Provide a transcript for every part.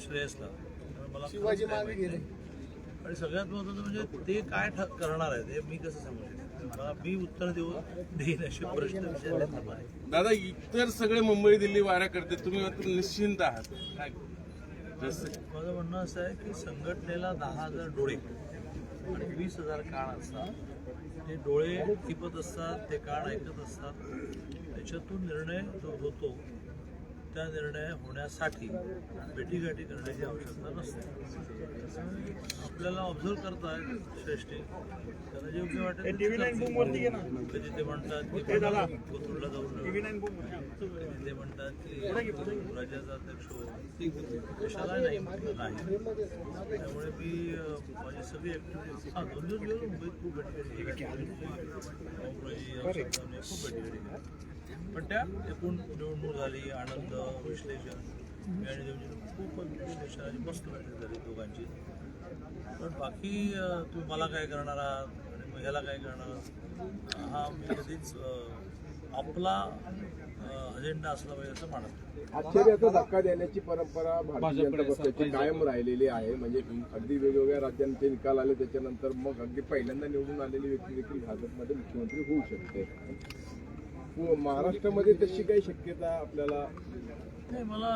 श्रेयसला. मला. आणि सगळ्यात महत्वाचं म्हणजे ते काय ठ- करणार आहेत हे मी कसं सांगू शकतो? मला मी उत्तर देऊ देईन असे प्रश्न विचारले. दादा इतर सगळे मुंबई दिल्ली वाऱ्या करते तुम्ही मात्र निश्चिंत आहात. काय? जसं माझं म्हणणं असं आहे की संघटनेला दहा हजार डोळे आणि वीस हजार कान असतात. ते डोळे टिपत असतात ते कान ऐकत असतात. त्याच्यातून निर्णय जो होतो त्या निर्णय होण्यासाठी भेटीगाठी करण्याची आवश्यकता नसते. आपल्याला ऑब्झर्व करतायत श्रेष्ठी. त्यांना योग्य वाटेल. कधी ते म्हणतात की कोथरूडला जाऊन कधी ते म्हणतात की राज्याचा अध्यक्ष हो कशाला नाही. नाही. त्यामुळे मी माझी सगळी ऍक्टिव्हिटी हा दोन दिवस गेलो मुंबईत. खूप भेटी खूप भेटी पण त्या एकूण निवडणूक झाली आनंद विश्लेषण मी आणि देवजीनं खूप विश्लेषण आणि मस्त भेटी झाली दोघांची पण बाकी तुम्ही मला काय करणार आहात आणि मग ह्याला काय करणार? हा मी कधीच आपला अजेंडा असला पाहिजे असं मानत. आश्चर्याचा धक्का देण्याची परंपरा भारतीय जनता पक्षाची कायम राहिलेली आहे म्हणजे अगदी वेगवेगळ्या राज्यांचे निकाल आले त्याच्यानंतर मग अगदी पहिल्यांदा निवडून आलेली व्यक्ती देखील भाजपमध्ये मुख्यमंत्री होऊ शकते हो, महाराष्ट्रामध्ये तशी काही शक्यता आपल्याला नाही मला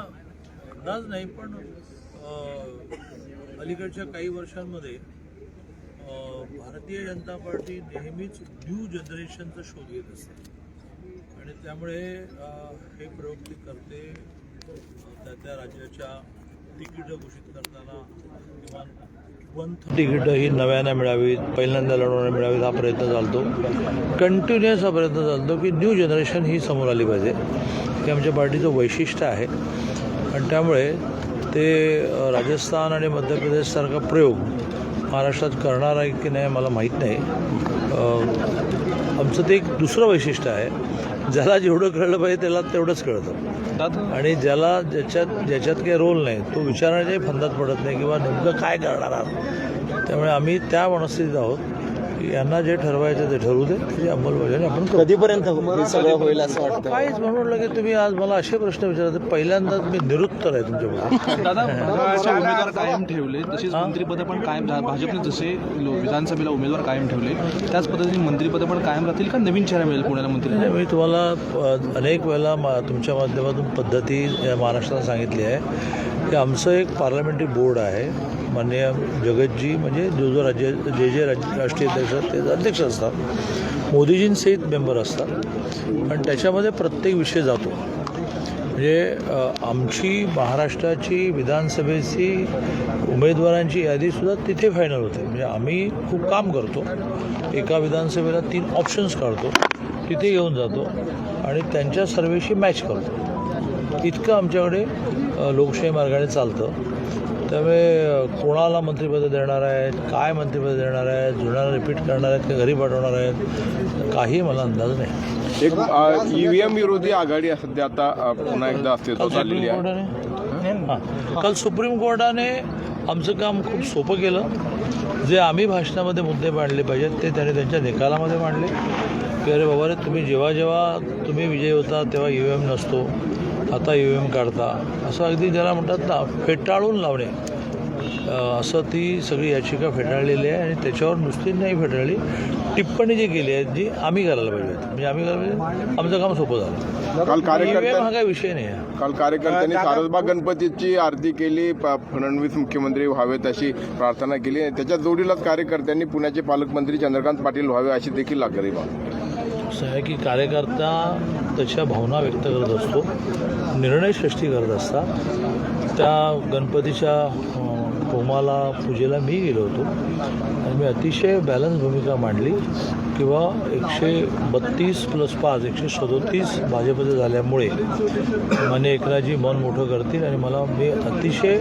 अंदाज नाही पण अलीकडच्या काही वर्षांमध्ये भारतीय जनता पार्टी नेहमीच न्यू जनरेशनचा शोध घेत असते. आणि त्यामुळे हे प्रयोग ती करते त्या त्या राज्याच्या तिकीटं घोषित करताना किमान तिकीटं ही नव्यानं मिळावीत पहिल्यांदा लढवणं मिळावीत हा प्रयत्न चालतो. कंटिन्युअस हा प्रयत्न चालतो की न्यू जनरेशन ही समोर आली पाहिजे. हे आमच्या पार्टीचं वैशिष्ट्य आहे. आणि त्यामुळे ते राजस्थान आणि मध्य प्रदेशसारखा प्रयोग महाराष्ट्रात करणार आहे की नाही मला माहीत नाही. आमचं ते एक दुसरं वैशिष्ट्य आहे. ज्याला जेवढं कळलं पाहिजे त्याला तेवढंच कळतं. आणि ज्याला ज्याच्यात ज्याच्यात काही रोल नाही तो विचारण्याच्याही फंदात पडत नाही किंवा नेमकं काय करणार आहात. त्यामुळे आम्ही त्या मनस्थितीत आहोत. यांना जे ठरवायचं ते ठरवू दे त्याची अंमलबजावणी आपण करू. कधीपर्यंत हे सगळं होईल असं वाटतं. काहीच म्हणून लगे तुम्ही आज मला असे प्रश्न विचारता पहिल्यांदाच मी निरुत्तर आहे तुमच्याकडे दादा उमेदवार कायम ठेवले तसेच मंत्रिपद पण कायम झा- भाजपने जसे लो- विधानसभेला उमेदवार कायम ठेवले त्याच पद्धतीने मंत्रिपद पण कायम राहतील का नवीन चेहरा मिळेल पुण्याला मंत्री नाही, मी तुम्हाला अ, अनेक वेळेला मा तुमच्या माध्यमातून पद्धती या महाराष्ट्राला सांगितली आहे. की आमचं एक पार्लमेंटरी बोर्ड आहे. माननीय जगतजी म्हणजे जो जो राज्य जे जे राज्य राष्ट्रीय अध्यक्ष ते अध्यक्ष असतात. मोदीजींसहित मेंबर असतात. आणि त्याच्यामध्ये प्रत्येक विषय जातो. म्हणजे आमची महाराष्ट्राची विधानसभेची उमेदवारांची यादीसुद्धा तिथे फायनल होते. म्हणजे आम्ही खूप काम करतो. एका विधानसभेला तीन ऑप्शन्स काढतो. तिथे घेऊन जातो. आणि त्यांच्या सर्वेशी मॅच करतो. इतकं आमच्याकडे लोकशाही मार्गाने चालतं. त्यामुळे कोणाला मंत्रिपद देणार आहेत काय मंत्रिपद देणार आहेत जुळणारा रिपीट करणार आहेत का घरी पाठवणार आहेत काही मला अंदाज नाही. एक ईव्हीएम विरोधी आघाडी सध्या आता पुन्हा एकदा अस्तित्वात काल आलेली सुप्रीम आहे. कोर्टाने? काल सुप्रीम कोर्टाने आमचं काम खूप सोपं केलं. जे आम्ही भाषणामध्ये मुद्दे मांडले पाहिजेत ते त्याने त्यांच्या निकालामध्ये मांडले. की अरे बाबा रे तुम्ही जेव्हा जेव्हा तुम्ही विजयी होता तेव्हा यू एम नसतो. आता यू एम काढता. असं अगदी ज्याला म्हणतात ना फेटाळून लावणे. अं, असं ती सगळी याचिका फेटाळलेली आहे आणि त्याच्यावर नुसती नाही फेटाळली. टिप्पणी जी केली आहे जी आम्ही करायला पाहिजे. म्हणजे आम्ही करायला पाहिजे? आमचं काम सोपं झालं. काल EVM कार्यकर्त्या हा काही विषय नाही आहे. काल कार्यकर्त्यांनी सारसबाग गणपतीची आरती केली प- फडणवीस मुख्यमंत्री व्हावेत अशी प्रार्थना केली. आणि त्याच्या जोडीलाच कार्यकर्त्यांनी पुण्याचे पालकमंत्री चंद्रकांत पाटील व्हावे अशी देखील लागली असं आहे की कार्यकर्ता त्याच्या भावना व्यक्त करत असतो निर्णय सृष्टी करत असतात. त्या गणपतीच्या होमाला पूजेला मी गेलो होतो. आणि मी अतिशय बॅलन्स भूमिका मांडली किंवा एकशे बत्तीस प्लस पाच एकशे सदोतीस भाजपचे झाल्यामुळे माने एकनाथजी मन मोठं करतील आणि मला मी अतिशय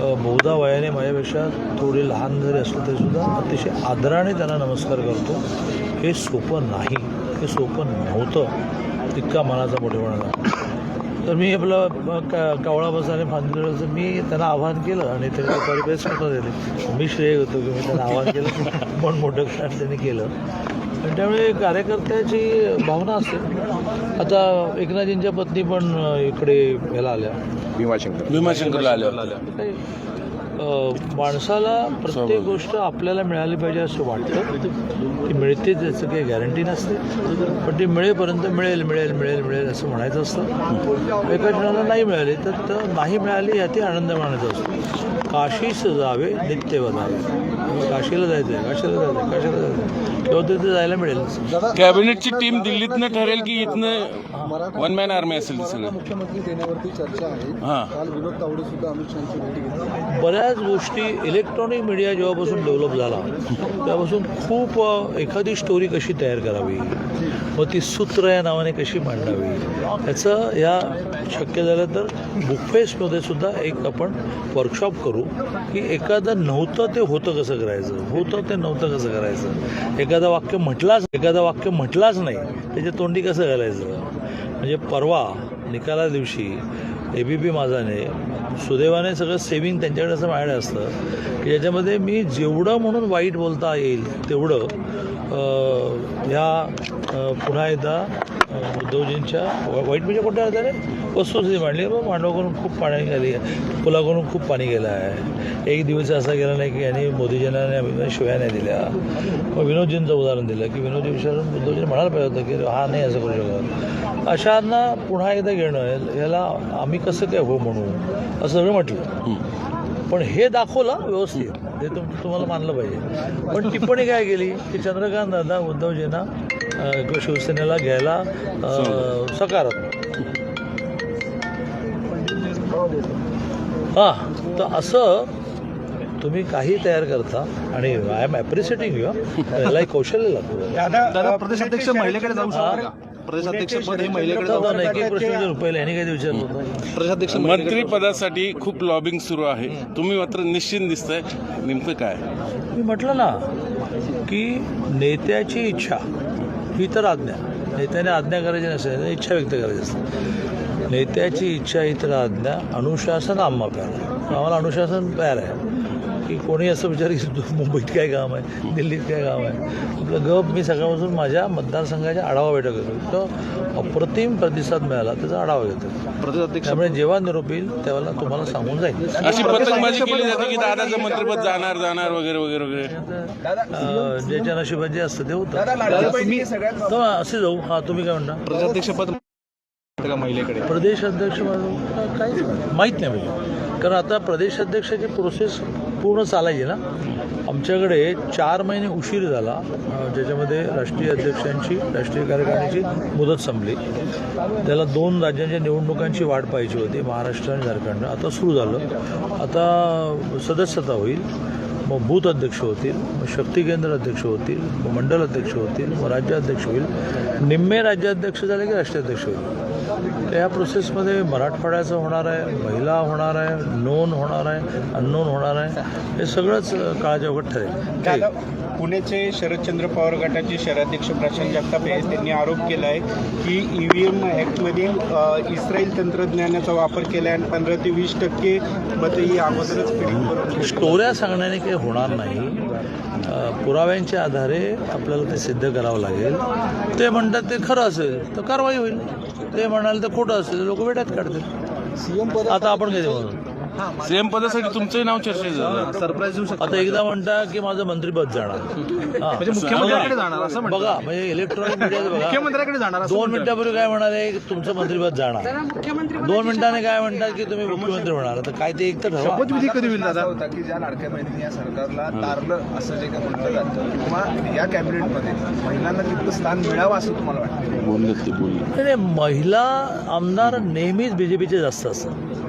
बहुधा वयाने माझ्यापेक्षा थोडे लहान जरी असलं तरीसुद्धा अतिशय आदराने त्यांना नमस्कार करतो. हे सोपं नाही. हे सोपं नव्हतं. इतका मनाचा मोठेपणा तर मी आपलं का कावळा बसाने फांदीचं मी त्यांना आवाहन केलं आणि त्यांनी दुपारी बेस्ट होतं दिले. मी श्रेय होतो की मी त्यांना आवाहन केलं. मन मोठं कारण त्यांनी केलं. आणि त्यामुळे कार्यकर्त्याची भावना असते. आता एकनाथजींच्या पत्नी पण इकडे ह्याला आल्या. भीमाशंकर. भीमाशंकरला आले काही, अ, माणसाला प्रत्येक गोष्ट आपल्याला मिळाली पाहिजे असं वाटतं. ती मिळते त्याचं काही गॅरंटी नसते. पण ती मिळेपर्यंत मिळेल मिळेल मिळेल मिळेल असं म्हणायचं असतं. एका जणाला नाही मिळाली तर तर नाही मिळाली याती आनंद मानायचा असतो. काशीस जावे नित्य वदावे काशीला जायचं आहे काशीला जायचं आहे काशीला जायचं आहे तेव्हा तिथे जायला मिळेल. कॅबिनेटची टीम दिल्लीतनं ठरेल की इथनं वन मॅन आर्मी असेल सगळं? मुख्यमंत्री देण्यावरती चर्चा आहे. हां. काल विनोद तावडे सुद्धा अमित शहाची भेटी घेतली. बऱ्याच गोष्टी इलेक्ट्रॉनिक मीडिया जेव्हापासून डेव्हलप झाला तेव्हापासून खूप एखादी स्टोरी कशी तयार करावी? मग ती सूत्र या नावाने कशी मांडावी? याचं या शक्य झालं तर बुकफेस्टमध्ये सुद्धा एक आपण वर्कशॉप करू. की एखादं नव्हतं ते होतं कसं करायचं? होतं ते नव्हतं कसं करायचं? एखादं वाक्य म्हटलाच एखादं वाक्य म्हटलाच नाही त्याच्या तोंडी कसं घालायचं? म्हणजे परवा निकाला दिवशी ए बी पी माझाने सुदैवाने सगळं सेविंग त्यांच्याकडे असं माझ्याकडे असतं की याच्यामध्ये मी जेवढं म्हणून वाईट बोलता येईल तेवढं ह्या या पुन्हा एकदा उद्धवजींच्या वाईट म्हणजे कोणत्या अर्थाने? वस्तुस्थिती मांडली. मग मांडवाकडून खूप पाणी गेली आहे पुलाकडून खूप पाणी गेलं आहे. एक दिवस असा गेला नाही की यांनी मोदीजींना आणि शिव्या नाही दिल्या. मग विनोदजींचं उदाहरण दिलं की विनोदजी विचारून उद्धवजींनी म्हणायला पाहिजे होतं की हा नाही असं करू शकत. अशा अशांना पुन्हा एकदा घेणं याला आम्ही कसं काय हो म्हणू असं सगळं म्हटलं. पण हे दाखवलं व्यवस्थित. हे तुम तुम्हाला मानलं पाहिजे. पण टिप्पणी काय केली? की चंद्रकांत दादा उद्धवजींना शिवसेनेला घ्यायला सकारात्मक. हां तर असं तुम्ही काही तयार करता आणि आय एम ॲप्रिशिएटिंग यू याला एक कौशल्य लागतं दादा प्रदेशाध्यक्ष महिलेकडे जाऊ शकतात का? प्रदेशाध्यक्ष पद हे महिलेकडे मंत्री पदासाठी खूप लॉबिंग सुरू आहे. तुम्ही मात्र निश्चित दिसतंय. नेमकं काय? मी म्हटलं ना की नेत्याची इच्छा ही तर आज्ञा. नेत्याने आज्ञा करायची नसेल तर इच्छा व्यक्त करायची असते. नेत्याची इच्छा ही तर आज्ञा अनुशासन आम्हा प्यार आम्हाला अनुशासन प्यार आहे. की कोणी असं विचार की तू मुंबईत काय काम आहे? दिल्लीत काय काम आहे? आपलं गप मी सकाळपासून माझ्या मतदारसंघाच्या आढावा बैठक घेतो तर अप्रतिम प्रतिसाद मिळाला त्याचा आढावा घेतो त्यामुळे जेव्हा निरोप येईल त्यावेळेला तुम्हाला सांगून जाईल. अशी पतंगबाजी केली जाते की दादाचं मंत्रिपद जाणार जाणार वगैरे वगैरे वगैरे. ज्याच्या नशिबात जे असतं ते होतं. तर असे जाऊ. हा तुम्ही काय म्हणता? प्रदेशाध्यक्ष पद महिलेकडे? प्रदेश अध्यक्ष काहीच माहीत नाही म्हणजे. कारण आता प्रदेश अध्यक्षाची प्रोसेस पूर्ण चालायची ना? आमच्याकडे चार महिने उशीर झाला. ज्याच्यामध्ये राष्ट्रीय अध्यक्षांची राष्ट्रीय कार्यकारिणीची मुदत संपली. त्याला दोन राज्यांच्या निवडणुकांची वाट पाहिजे होती महाराष्ट्र आणि झारखंड. आता सुरू झालं. आता सदस्यता होईल मग बूथ अध्यक्ष होतील मग शक्ती केंद्र अध्यक्ष होतील मग मंडल अध्यक्ष होतील मग राज्याध्यक्ष होईल. निम्मे राज्याध्यक्ष झाले की राष्ट्राध्यक्ष होईल? ह्या प्रोसेसमध्ये मराठवाड्याचं होणार आहे महिला होणार आहे नोन होणार आहे अननोन होणार आहे हे सगळंच काळाच्या ठरेल. पुण्याचे शरदचंद्र पवार गटाचे शहराध्यक्ष प्रशांत जगताप आहे त्यांनी आरोप केला आहे की ई व्ही एम ॲक्टमध्ये इस्रायल तंत्रज्ञानाचा वापर केला आहे आणि पंधरा ते वीस टक्के मतं ही अगोदरच स्टोऱ्या सांगण्याने काही होणार नाही. पुराव्यांच्या आधारे आपल्याला ते सिद्ध करावं लागेल. ते म्हणतात ते खरं असेल तर कारवाई होईल. ते म्हणाल तर खोटं असेल लोक वेड्यात काढतील. सीएम पद आता आपण काय म्हणू सीएम पदासाठी तुमचंही नाव चर्चेत झालं. सरप्राईज देऊ शकतो. आता एकदा म्हणता की माझं मंत्रीपद जाणार. हा. म्हणजे मुख्यमंत्र्याकडे जाणार असं म्हणतात. बघा म्हणजे इलेक्ट्रॉनिक मीडिया बघा. मुख्यमंत्र्याकडे जाणार असं दोन मिनिटापूर्वी काय म्हणाले की तुमचं मंत्रिपद जाणार. दोन मिनिटाने काय म्हणतात की तुम्ही मुख्यमंत्री होणार? आता काय ते एक तर ठरवा. शपथविधी कधी होईल दादा? होता की ज्या लाडक्या बहिणींनी या सरकारला तारलं असं जे काही म्हटलं जातं किंवा या कॅबिनेटमध्ये महिलांना तिथलं स्थान मिळावं असं तुम्हाला वाटतं? बोललेत ते बोलले नाही, नाही, महिला आमदार नेहमीच बी जे पीचे जास्त असतात.